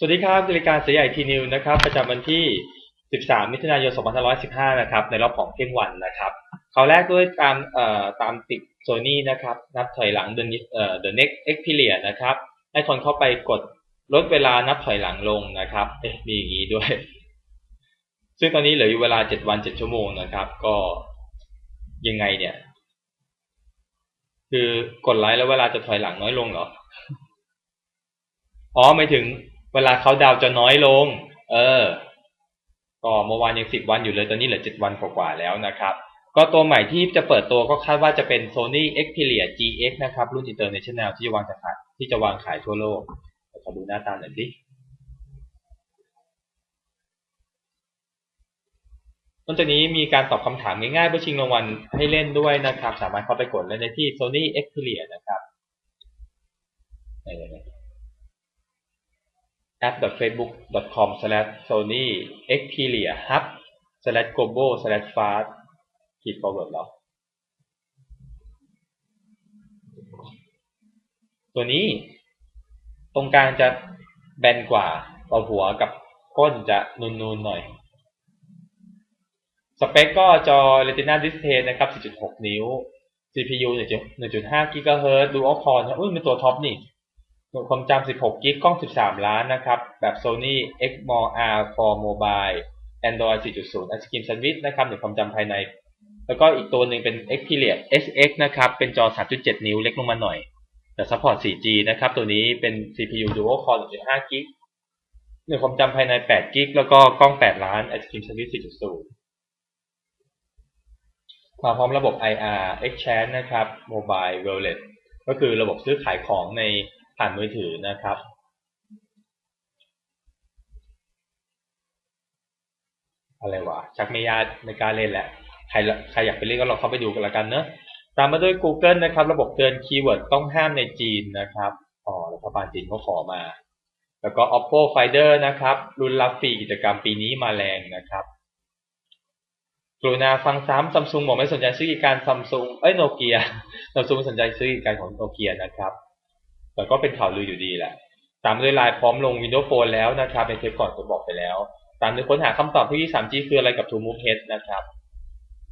สวัสดีครับรายการเสียใหญ่ทีนิวนะครับ ประจำวันที่ 13 มิถุนายน 2515 นะครับ ในรอบของเที่ยงวันนะครับเขาแรกด้วยตามเอ่อตามติดโซนี่นะครับ นับถอยหลัง The Next เอ่อ The Next Xperia นะครับ ให้คนเข้าไปกดลดเวลานับถอยหลังลงนะครับเอ๊ะมีอย่างนี้ด้วย ซึ่งตอนนี้เหลืออยู่เวลา 7 วัน 7 ชั่วโมงนะครับ ก็ยังไงเนี่ย คือกดไลค์แล้วเวลาจะถอยหลังน้อยลงเหรอ อ๋อหมายถึง เวลาเขาดาวจะน้อยลง เออ ก็เมื่อวานยังสิบวันอยู่เลย ตอนนี้เหลือเจ็ดวันกว่าๆแล้วนะครับ ก็ตัวใหม่ที่จะเปิดตัวก็คาดว่าจะเป็น Sony Xperia GX นะครับ รุ่น International ที่จะวางขายที่จะวางขายทั่วโลกขอดูหน้าตาหน่อยสินอกจากนี้มีการตอบคำถามง่ายๆเพื่อชิงรางวัลให้เล่นด้วยนะครับ สามารถเข้าไปกดเล่นได้ที่ Sony Xperia นะครับนี่ๆ app.facebook.com slash sony xperia hub slash global slash fast ขีด forward เราตัวนี้ตรงกลางจะแบนกว่าตัวหัวกับก้นจะนูนๆหน่อย สเปคก็จอ Retina Display นะครับ 4.6 นิ้ว CPU 1.5 GHz Dual Core นะอุ้ยเป็นตัวท็อปนี่ ส่วนความจำ 16 กิก กล้อง 13 ล้านนะครับ แบบ Sony Xmor R for Mobile Android 4.0 Ice Cream Sandwich นะครับหรือความจำภายใน แล้วก็อีกตัวหนึ่งเป็น Xperia SX นะครับ เป็นจอ 3.7 นิ้วเล็กลงมาหน่อย แต่ support 4G นะครับ ตัวนี้เป็น CPU Dual Core 1.5 กิกหรือความจำภายใน 8 กิก แล้วก็กล้อง 8 ล้าน Ice Cream Sandwich 4.0 มาพร้อมระบบ IR Exchange นะครับ Mobile Wallet ก็คือระบบซื้อขายของใน ผ่านมือถือนะครับ อะไรวะชักไม่ยากไม่กล้าเล่นแหล้วใครใครอยากไปเล่นก็ลองเข้าไปดูกันละกันเนอะตามมาด้วย Google นะครับ ระบบเตือนคีย์เวิร์ดต้องห้ามในจีนนะครับอ๋อรัฐบาลจีนเขาขอมา แล้วก็ Oppo Finder นะครับ รุ่นรับฟรีกิจกรรมปีนี้มาแรงนะครับกรุณาฟังซ้ำซัมซุงบอกไม่สนใจซื้อกิจการซัมซุงเอ้ยโนเกียซัมซุงสนใจซื้อกิจการของโนเกียนะครับ แต่ก็เป็นข่าวลืออยู่ดีแหละตามด้วยไลน์พร้อมลง Windows Phone แล้วนะครับในเทปก่อนผมบอกไปแล้ว ตามด้วยค้นหาคำตอบที่ 3G คืออะไรกับ True Move Head นะครับ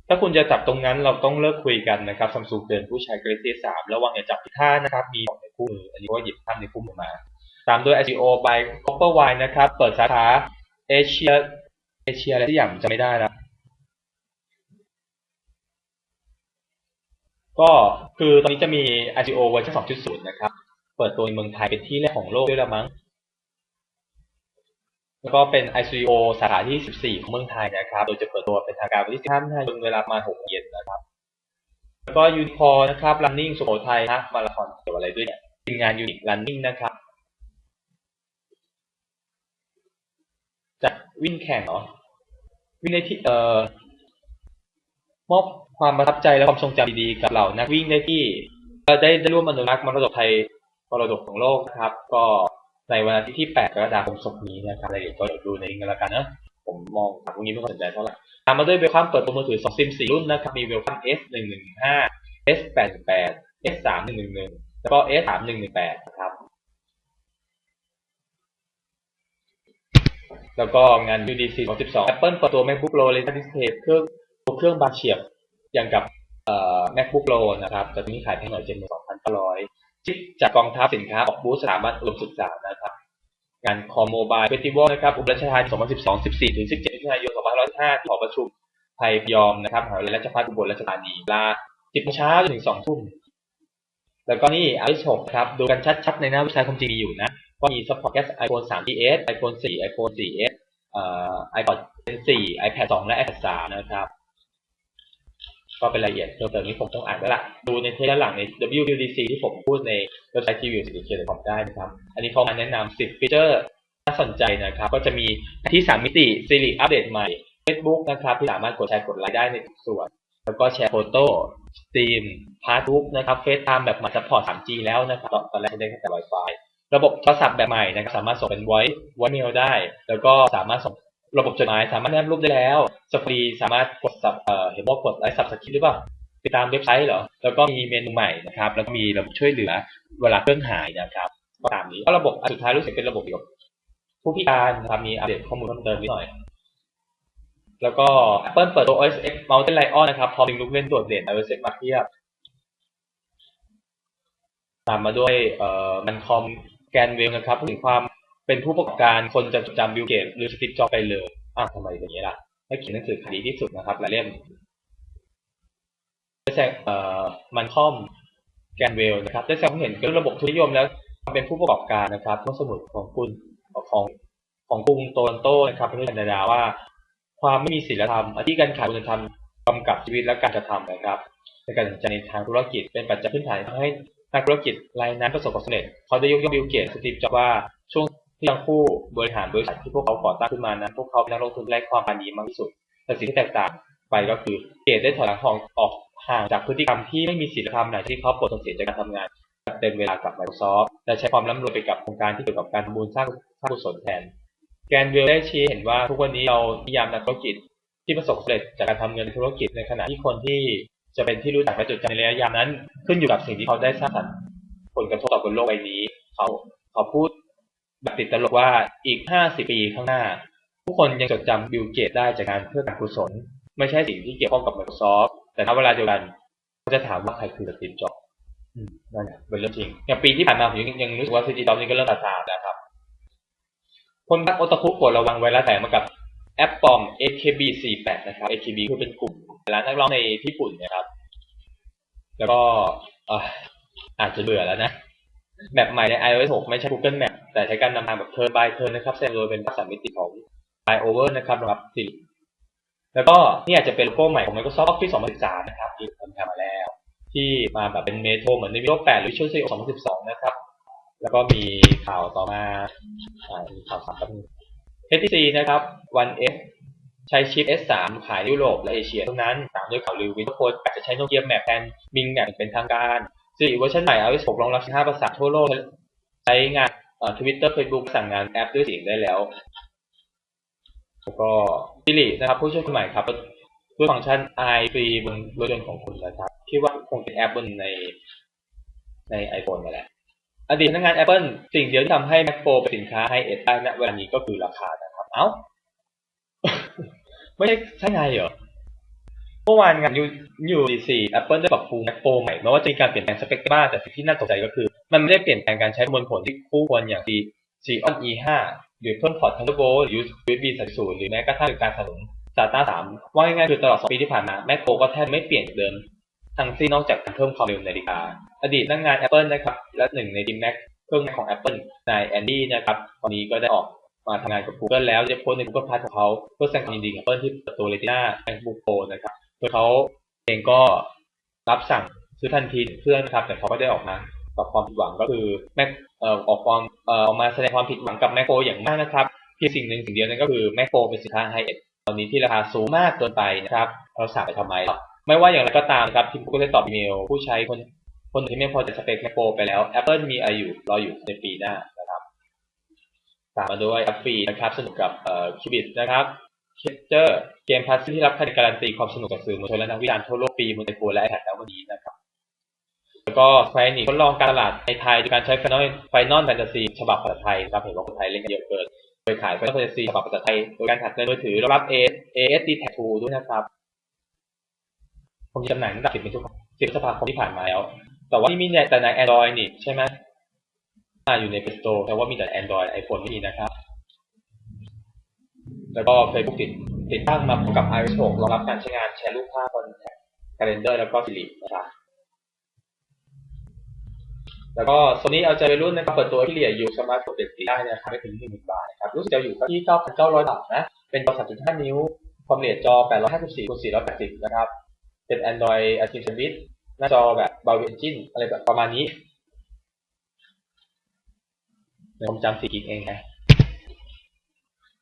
ถ้าคุณจะจับตรงนั้นเราต้องเลิกคุยกันนะครับซัมซุงเตือนผู้ใช้ Galaxy 3 ระวังอย่าจับผิดท่านะครับ มีของในคู่มืออันนี้ก็หยิบภาพในคู่มือมา ตามด้วย ICO by Copper Wine นะครับ เปิดสาขาเอเชียเอเชียอะไรที่อย่างจะไม่ได้นะก็คือตอนนี้จะมี ICO เวอร์ชัน2.0 นะครับ เปิดตัวในเมืองไทยเป็นที่แรกของโลกด้วยละมั้ง แล้วก็เป็น ICO สาขาที่ 14 ของเมืองไทยนะครับ โดยจะเปิดตัวเป็นทางการวันที่15มิถุนายนเวลาประมาณ6เย็นนะครับ แล้วก็ยูนิคอร์นะครับ Running สุโขทัยนะมาราธอนเกี่ยวอะไรด้วยเนี่ยทีมงานยูนิค Running นะครับจะวิ่งแข่งเหรอวิ่งในที่เอ่อมอบความประทับใจและความทรงจำดีๆกับเหล่านักวิ่งได้ที่ ได้ได้ร่วมอนุรักษ์มรดกไทย มรดกของโลกนะครับ ก็ในวันอาทิตย์ที่ 8 กรกฎาคมศกนี้นะครับรายละเอียดก็เดี๋ยวดูในนี้กันล้วกันนะผมมองพวกนี้ไม่ค่อยสนใจเท่าไหร่ตามมาด้วยเวลคัมเปิดตัวมือถือ2ซิม4รุ่นนะครับ มีเวลคัม S 1 1 5 S 8 8 S 3 1 1 1แล้วก็ S 3 1 1 8นะครับ แล้วก็งาน UDC 2012 Apple เปิดตัว MacBook Pro Retina Display เครื่องตัวเครื่องบางเฉียบอย่างกับเอ่อ MacBook Pro นะครับแต่ตัวนี้ขายแพงหน่อยเจ็ดหมื่นสองพันเก้าร้อย ชิปจากกองทัพสินค้าออกบูธสถาบันอุดมศึกษานะครับ งานคอมโมบายเฟสติวัลนะครับ อุบลราชธานี2012 14ถึง17มิถุนายน2505ที่หอประชุมไทยยอมนะครับมหาวิทยาลัยราชภัฏอุบลราชธานีเวลา10โมงเช้าถึง2ทุ่มแล้วก็นี่ไอาริชกครับดูกันชัดๆ ในหน้าเว็บไซต์ความจริงมีอยู่นะ ว่ามี support แค่ iPhone 3GS iPhone 4 iPhone 4S เอ่อ iPod 4 iPad 2 และ iPad 3 นะครับ ก็เป็นรายละเอียดเพิ่มเติมนี้ผมต้องอ่านแล้วล่ะ ดูในเทปด้านหลังใน WWDC ที่ผมพูดในเว็บไซต์ทีวีสิริเกียรติผมได้นะครับ อันนี้เขามาแนะนำ10ฟีเจอร์น่าสนใจนะครับ ก็จะมีที่ 3 มิติ Siri อัปเดตใหม่ Facebook นะครับ ที่สามารถกดแชร์กดไลค์ได้ในทุกส่วน แล้วก็แชร์โฟโต้สตรีมพาร์ทบุ๊กนะครับเฟซไทม์แบบใหม่ซัพพอร์ต 3G แล้วนะครับตอนแรกใช้ได้แค่แต่ Wi-Fi ระบบโทรศัพท์แบบใหม่นะครับสามารถส่งเป็น voice voice mail ได้ แล้วก็สามารถส่ง ระบบจดหมายสามารถแนบรูปได้แล้วสฟรีสามารถกดสับเอ่อเห็นว่ากดไลค์สับสคริปต์หรือเปล่าติดตามเว็บไซต์เหรอ แล้วก็มีเมนูใหม่นะครับ แล้วก็มีระบบช่วยเหลือเวลาเครื่องหายนะครับก็ตามนี้ก็ระบบสุดท้ายรู้สึกเป็นระบบเกี่ยวกับผู้พิการนะครับมีอัปเดตข้อมูลเพิ่มเติมนิดหน่อย แล้วก็ Apple เปิดตัว OS X Mountain Lion นะครับ พร้อมลิงลูกเล่นโดดเด่น iOS X มาเทียบ ตามมาด้วยเอ่อมันคอมแกนเวลนะครับพูดถึงความ เป็นผู้ประกอบการคนจะจดจำบิลเกตหรือสติปจ็อบไปเลยอ้าวทำไมเป็นอย่างนี้ล่ะให้เขียนหนังสือคดีที่สุดนะครับหลายเล่มได้แสดงเอ่อมันคอมแกนเวลนะครับได้แสดงความเห็นเกี่ยวกับระบบทุนนิยมแล้วเป็นผู้ประกอบการนะครับต้นสมุดของคุณของของกรุงโตรอนโตนะครับประเทศแคนาดาว่า ความไม่มีศีลธรรมอธิการขาดคุณธรรมกำกับชีวิตและการกระทำนะครับในการตัดสินใจในทางธุรกิจเป็นปัจจัยพื้นฐานทำให้นักธุรกิจรายนั้นประสบความสำเร็จเขาได้ยกย่องบิลเกตสตีฟจ็อบว่าช่วง ที่ทั้งคู่บริหารบริษัทที่พวกเขาก่อตั้งขึ้นมานั้นพวกเขาเป็นนักลงทุนที่ไร้ความปราณีมากที่สุด แต่สิ่งที่แตกต่างไปก็คือเกตได้ถอยหลังของออกห่างจากพฤติกรรมที่ไม่มีศีลธรรมไหนที่เขาปลดเสียจากการทำงานเต็มเวลากับ Microsoft และใช้ความร่ำรวยไปกับโครงการที่เกี่ยวกับการทำบุญสร้างสร้างกุศลแทน แกนเวลได้ชี้เห็นว่าทุกวันนี้เรานิยามนักธุรกิจที่ประสบสำเร็จจากการทำเงินธุรกิจในขณะที่คนที่จะเป็นที่รู้จักและจดจำในระยะยาวนั้น ขึ้นอยู่กับสิ่งที่เขาได้สร้างสรรค์ผลกระทบต่อบนโลกใบนี้ เขาเขาพูด แบบติดตลกว่าอีก 50 ปีข้างหน้า ผู้คนยังจดจำบิลเกตได้จากงานเพื่อการกุศล ไม่ใช่สิ่งที่เกี่ยวข้องกับ Microsoft แต่ณเวลาเดียวกันเขาจะถามว่าใครคือสตีฟจ็อบนั่นเป็นเรื่องจริง อย่างปีที่ผ่านมาผมยังยังรู้สึกว่าสตีฟจ็อบนี่ก็เริ่มตาตามนะครับ คนรักโอตาคุโปรดระวังไวรัสแตกมากับแอปปอม AKB48 นะครับ AKB คือเป็นกลุ่มร้านนักร้องในญี่ปุ่นนะครับ แล้วก็อาจจะเบื่อแล้วนะ แมปใหม่ใน iOS 6 ไม่ใช่ Google Map แต่ใช้การนำทางแบบ turn by turn นะครับแสดงโดยเป็นภาษามิติของ flyover นะครับรองรับสิแล้วก็นี่อาจจะเป็นโลโก้ใหม่ของ Microsoft Office 2013 นะครับที่ทำทำมาแล้ว ที่มาแบบเป็นเมโทรเหมือนใน Windows 8 หรือ Visual Studio 2012 นะครับ แล้วก็มีข่าวต่อมาข่าวสามแป๊บ HTC นะครับ One F ใช้ชิป S3 ขายยุโรปและเอเชียเท่านั้นตามด้วยข่าวลือ Windows Phone 8จะใช้ Nokia Map แทน Bing Map เป็นทางการ ซึ่เวอร์ชันใหม่ iOS 6รองรับ 15 ภาษาทั่วโลก ใช้งานเอ่อ Twitter Facebook สั่งงานแอปด้วยเสียงได้แล้ว แล้วก็ Siri นะครับ ผู้ช่วยคนใหม่ครับด้วยฟังก์ชัน i ฟรีบนรถยนต์ของคุณนะครับ คิดว่าคงเป็นแอปบนในใน iPhone มาแหละอดีตพนักงาน Apple สิ่งเดียวที่ทำให้ Mac Pro เป็นสินค้าไฮเอ็ดได้ณเวลานี้ก็คือราคานะครับ เอ้า ไม่ใช่ใช่ไงเหรอ เมื่อวานงานยูยูดีซี Apple ได้ปรับปรุง Mac Pro ใหม่แม้ว่าจะมีการเปลี่ยนแปลงสเปคบ้างแต่สิ่งที่น่าตกใจก็คือ มันไม่ได้เปลี่ยนแปลงการใช้มวลผลที่คู่ควรอย่าง C Xeon E5 หรือเพิ่มพอร์ต Thunderbolt หรือ USB 3.0หรือแม้กระทั่งการสนับสนุน SATA 3ว่าง่ายๆคือตลอด 2 ปีที่ผ่านมา Mac Pro ก็แทบไม่เปลี่ยนเดิม ทั้งสิ้นนอกจากการเพิ่มความเร็วนาฬิกา อดีตนักงาน Apple นะครับและหนึ่งในทีม Mac เครื่อง Mac ของ Apple นายแอนดี้นะครับตอนนี้ก็ได้ออกมาทำงานกับ Google แล้วได้โพสใน Google Plus ของเขาเพื่อแสดงความยินดีกับ Apple ที่เปิดตัว Retina MacBook Pro นะครับ โดยเขาเองก็รับสั่งซื้อทันทีเครื่องนะครับ แต่เขาก็ได้ออกมาตอบความผิดหวังก็คือ Mac เอ่อออกความเอ่อออกมาแสดงความผิดหวังกับ Mac Pro อย่างมากนะครับเพียงสิ่งหนึ่งสิ่งเดียวนั่นก็คือ Mac Pro เป็นสินค้าไฮเอ็นตอนนี้ที่ราคาสูงมากเกินไปนะครับเราสั่งไปทำไมหรอไม่ว่าอย่างไรก็ตามครับทีมก็ได้ตอบอีเมล ผู้ใช้คนคนที่ไม่พอใจสเปค Mac Pro ไปแล้ว Apple มีอะไรอยู่รออยู่ในปีหน้านะครับตามมาด้วยแอปฟีนะครับสนุกกับเอ่อคิวบิตนะครับ เคเจอร์เกมพาสที่รับการันตีความสนุกจากสื่อมวลชนและนักวิจารณ์ทั่วโลกปีบนไอโฟนและไอแพดแล้ววันนี้นะครับ แล้วก็แฟนนี่ทดลองการตลาดในไทยโดยการใช้ Final Final Fantasy ฉบับภาษาไทยครับเห็นว่าคนไทยเล่นกันเยอะเกิน โดยขาย Final Fantasy ฉบับภาษาไทยโดยการถักเงินมือถือรองรับ ASD Tag 2ด้วยนะครับ ผมจำหน่ายตั้งแต่10มิถุนายน10พฤษภาคมที่ผ่านมาแล้ว แต่ว่านี่มีแต่ใน Android นี่ใช่ไหมอ่าอยู่ใน Play Store แต่ว่ามีแต่ Android iPhone ไม่มีนะครับ แล้วก็ Facebook ติดติดตั้งมาพร้อมกับ iOS 6รองรับการใช้งานแชร์รูปภาพบน Calendar แล้วก็ Siri นะครับแล้วก็โซนี่เอาใจวัยรุ่นนะครับเปิดตัวที่เหลี่ยอยู่สมาร์ทโฟนเด็กสีได้นะครับไม่ถึงหนึ่งบาทนะครับรู้สึกจะอยู่ที่9,900บาทนะ เป็นจอ3.5นิ้ว ความละเอียดจอ854คูณ480นะครับ เป็น Android a t i m Service หน้าจอแบบเบาเอนจินอะไรแบบประมาณนี้ผมจำสี่กิกเองนะ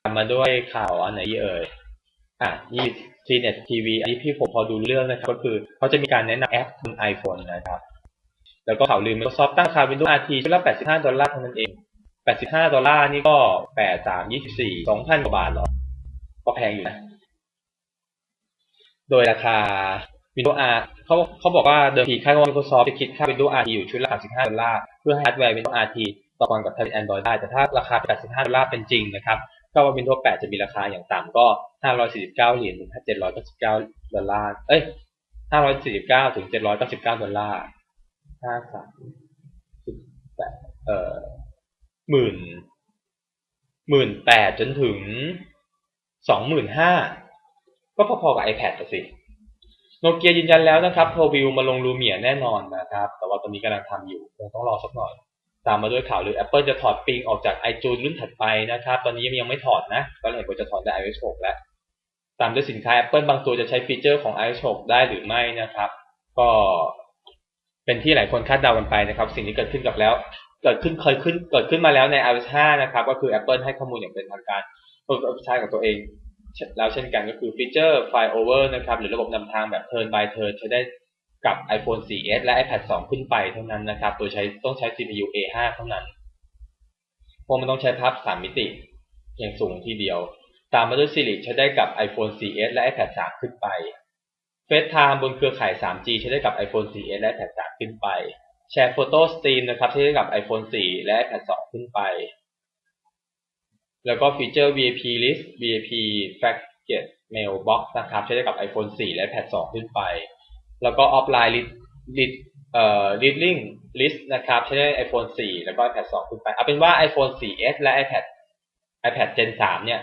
ตามมาด้วยข่าวอันไหนเอ่ย อะนี่ CNET TV อันนี้พี่ผมพอดูเรื่องนะครับ ก็คือเขาจะมีการแนะนำแอปบน iPhone นะครับ แล้วก็ข่าวลืม Microsoft ตั้งราคา Windows RT ชุดละ 85 ดอลลาร์เท่านั้นเอง 85 ดอลลาร์นี่ก็ 8 3 24 2,000 กว่าบาทหรอ ก็แพงอยู่นะ โดยราคา Windows R เขาเขาบอกว่าเดิมทีค่าว่า Microsoft จะคิดค่า Windows RT อยู่ชุดละ 35 ดอลลาร์ เพื่อให้ฮาร์ดแวร์ Windows RT ตต่อกรกับแท็บเล็ต Android ได้ แต่ถ้าราคา 85 ดอลลาร์เป็นจริงนะครับ ก็ว่า Windows 8 จะมีราคาอย่างต่ำก็ 549 เหรียญถึง799 ดอลลาร์ เอ้ย 549 ถึง 799 ดอลลาร์ 53 8เอ่อหมื่นหมื่นแปดจนถึงสองหมื่นห้าก็พอๆกับ iPad อะสิโนเกียยืนยันแล้วนะครับโทวิวมาลงลูเมียแน่นอนนะครับ แต่ว่าตอนนี้กำลังทำอยู่คงต้องรอสักหน่อย ตามมาด้วยข่าวหรือ Apple จะถอดปิงออกจาก iTunes รุ่นถัดไปนะครับ ตอนนี้ยังไม่ถอดนะตอนแรกว่าจะถอดใน iOS 6 แล้ว ตามด้วยสินค้า Apple บางตัวจะใช้ฟีเจอร์ของ iOS 6 ได้หรือไม่นะครับ ก็เป็นที่หลายคนคาดเดากันไปนะครับ สิ่งที่เกิดขึ้นกับแล้ว เกิดขึ้นเคยขึ้นเกิดขึ้นมาแล้วใน iOS 5 นะครับ ก็คือ Apple ให้ข้อมูลอย่างเป็นทางการใช้กับตัวเอง แล้วเช่นกันก็คือฟีเจอร์ File Over นะครับ หรือระบบนำทางแบบ Turn by Turn ใช้ได้ กับ iPhone 4S และ iPad 2 ขึ้นไปเท่านั้นนะครับ โดยใช้ต้องใช้ CPU A5 เท่านั้นเพราะมันต้องใช้ภาพ 3 มิติอย่างสูงทีเดียว ตามมาด้วย Siri ใช้ได้กับ iPhone 4S และ iPad 3 ขึ้นไป FaceTime บนเครือข่าย 3G ใช้ได้กับ iPhone 4S และ iPad 3 ขึ้นไป แชร์โฟโต้สตรีมนะครับใช้ได้กับ iPhone 4 และ iPad 2 ขึ้นไป แล้วก็ฟีเจอร์ VIP List VIP Packet Mailbox นะครับใช้ได้กับ iPhone 4 และ iPad 2 ขึ้นไป แล้วก็ Offline List List เอ่อ Reading List นะครับใช้ได้ iPhone 4 แล้วก็ iPad 2 ขึ้นไป เอาเป็นว่า iPhone 4S และ iPad iPad Gen 3 เนี่ย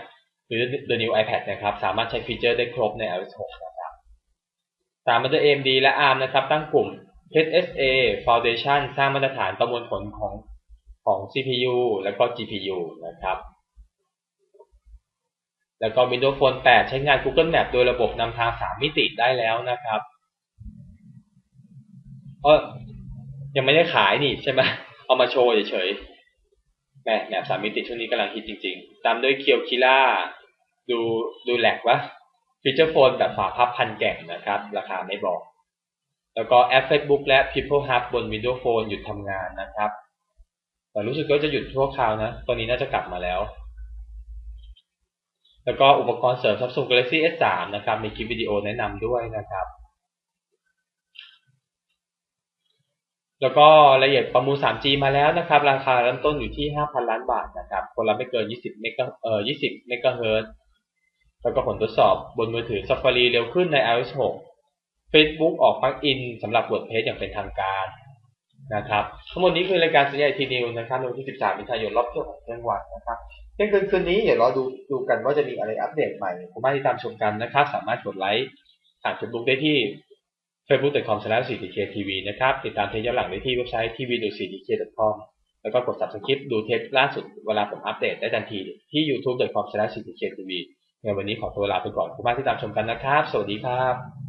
หรือ The New iPad นะครับ สามารถใช้ฟีเจอร์ได้ครบใน iOS 6นะครับตามมาด้วย AMD และ ARM นะครับ ตั้งกลุ่ม HSA Foundation สร้างมาตรฐานประมวลผลของของ CPU แล้วก็ GPU นะครับ แล้วก็ Windows Phone 8 ใช้งาน Google Map โดยระบบนำทาง 3 มิติได้แล้วนะครับ เออยังไม่ได้ขายนี่ใช่ไหมเอามาโชว์เฉยๆแหมแมปสามมิติช่วงนี้กำลังฮิตจริงๆ ตามด้วยเคียวคิล่า ดูดูแหลกวะฟีเจอร์โฟนแบบฝาพับพันแก่งนะครับ ราคาไม่บอก แล้วก็แอป Facebook และ People Hub บน Windows Phone หยุดทำงานนะครับ แต่รู้สึกว่าจะหยุดชั่วคราวนะ ตอนนี้น่าจะกลับมาแล้ว แล้วก็อุปกรณ์เสริม Samsung Galaxy S3 นะครับ มีคลิปวิดีโอแนะนำด้วยนะครับ แล้วก็รายละเอียดประมูล 3G มาแล้วนะครับ ราคาเริ่มต้นอยู่ที่ 5,000 ล้านบาทนะครับ คนละไม่เกิน 20 เมกะเอ่อ 20 เมกะเฮิรตแล้วก็ผลทดสอบบนมือถือ Safari เร็วขึ้นใน iOS 6 Facebook ออกปลั๊กอินสำหรับ WordPress อย่างเป็นทางการนะครับทั้งหมดนี้คือรายการสัญญาทีนิวนะครับในวันที่ 13มิถุนายนรอบเที่ยวของจังหวัดนะครับเที่ยงคืนคืนนี้เดี๋ยวรอดูดูกันว่าจะมีอะไรอัปเดตใหม่ผมมาติดตามชมกันนะครับ สามารถกดไลค์ผ่าน Facebook ได้ที่ facebook.com/4dktv นะครับ ติดตามเทปย้อนหลังได้ที่เว็บไซต์ tv.4dk.com แล้วก็กด subscribe ดูเทปล่าสุดเวลาผมอัปเดตได้ทันทีที่ youtube.com/4dktv ในวันนี้ขอตัวลาไปก่อนขอบคุณมากที่ตามชมกันนะครับ สวัสดีครับ